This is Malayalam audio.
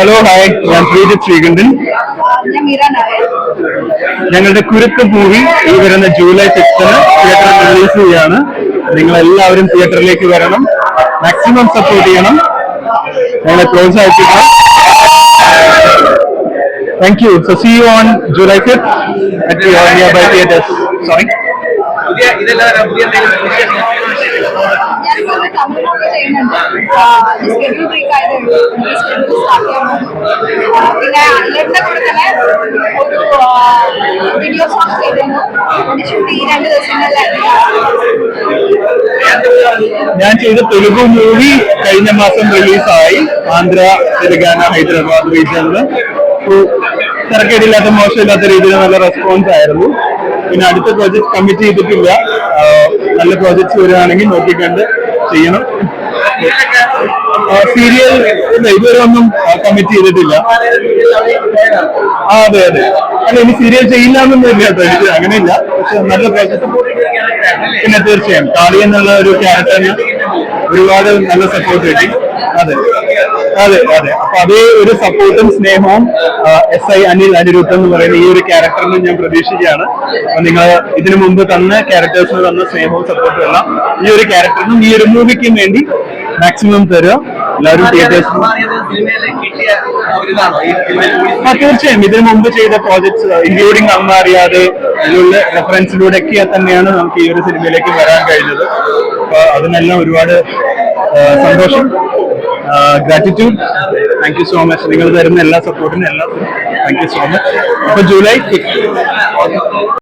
ഹലോ ഹായ് ഞാൻ ശ്രീജിത് ശ്രീകണ്ഠൻ. ഞങ്ങളുടെ കുരുക്ക് മൂവി ഈ വരുന്ന ജൂലൈ സിക്സ്റ്റിന് തിയേറ്ററിൽ റിലീസ് ചെയ്യാണ്. നിങ്ങൾ എല്ലാവരും തിയേറ്ററിലേക്ക് വരണം. മാക്സിമം സപ്പോർട്ട് ചെയ്യണം. ഞങ്ങളെ പ്രോത്സാഹിപ്പിക്കണം. Thank you so see you on July fifth at by theatres sorry ഒരു ചെയ്യുന്നുണ്ട്. സ്കെഡ്യൂൾ ബ്രേക്ക് പിന്നെ കൂടെ തന്നെ ഒരു വീഡിയോ സോങ് ചെയ്തിരുന്നു. അതിന്റെ ഷൂട്ട് ഈ രണ്ട് ദിവസങ്ങളിലായിരുന്നു. ഞാൻ ചെയ്ത തെലുഗു മൂവി കഴിഞ്ഞ മാസം റിലീസായി ആന്ധ്ര തെലുങ്കാന ഹൈദരാബാദ് റീജിയനിൽ തിരക്കേടില്ലാത്ത മോശമില്ലാത്ത രീതിയിൽ നല്ല റെസ്പോൺസ് ആയിരുന്നു. പിന്നെ അടുത്ത പ്രോജക്ട് കമ്മിറ്റ് ചെയ്തിട്ടില്ല. നല്ല പ്രോജക്ട്സ് വരികയാണെങ്കിൽ നോക്കിക്കണ്ട് ചെയ്യണം. സീരിയൽ ഇതുവരെ ഒന്നും കമ്മിറ്റ് ചെയ്തിട്ടില്ല. ആ അതെ അതെ. അല്ല ഇനി സീരിയൽ ചെയ്യില്ല എന്നൊന്നും ഇല്ല കേട്ടോ എനിക്ക് അങ്ങനെയില്ല. പക്ഷെ നല്ല പ്രോജക്ട് പിന്നെ തീർച്ചയായും കാളി എന്നുള്ള ഒരു ക്യാരക്ടറിന് ഒരുപാട് നല്ല സപ്പോർട്ട് കിട്ടി. അതെ. അതെ അതെ. അപ്പൊ അതേ ഒരു സപ്പോർട്ടും സ്നേഹവും എസ് ഐ അനിൽ അനിരുദ്ധം എന്ന് പറയുന്ന ഈ ഒരു ക്യാരക്ടറിന് ഞാൻ പ്രതീക്ഷിക്കുകയാണ്. അപ്പൊ നിങ്ങൾ ഇതിനു മുമ്പ് തന്ന ക്യാരക്ടേഴ്സിന് തന്ന സ്നേഹവും സപ്പോർട്ടും എല്ലാം ഈ ഒരു ക്യാരക്ടറിനും ഈ ഒരു മൂവിക്കും വേണ്ടി മാക്സിമം തരിക. എല്ലാവരും ആ തീർച്ചയായും. ഇതിനു മുമ്പ് ചെയ്ത പ്രോജക്ട്സ് ഇൻക്ലൂഡിങ് അമ്മ അറിയാതെ അതിലുള്ള റെഫറൻസിലൂടെ ഒക്കെ തന്നെയാണ് നമുക്ക് ഈ ഒരു സിനിമയിലേക്ക് വരാൻ കഴിഞ്ഞത്. അപ്പൊ അതിനെല്ലാം ഒരുപാട് സന്തോഷം. Gratitude thank you so much നിങ്ങൾ തരുന്ന എല്ലാ സപ്പോർട്ടിനും എല്ലാം താങ്ക് യു സോ മച്ച് അപ്പൊ ജൂലൈ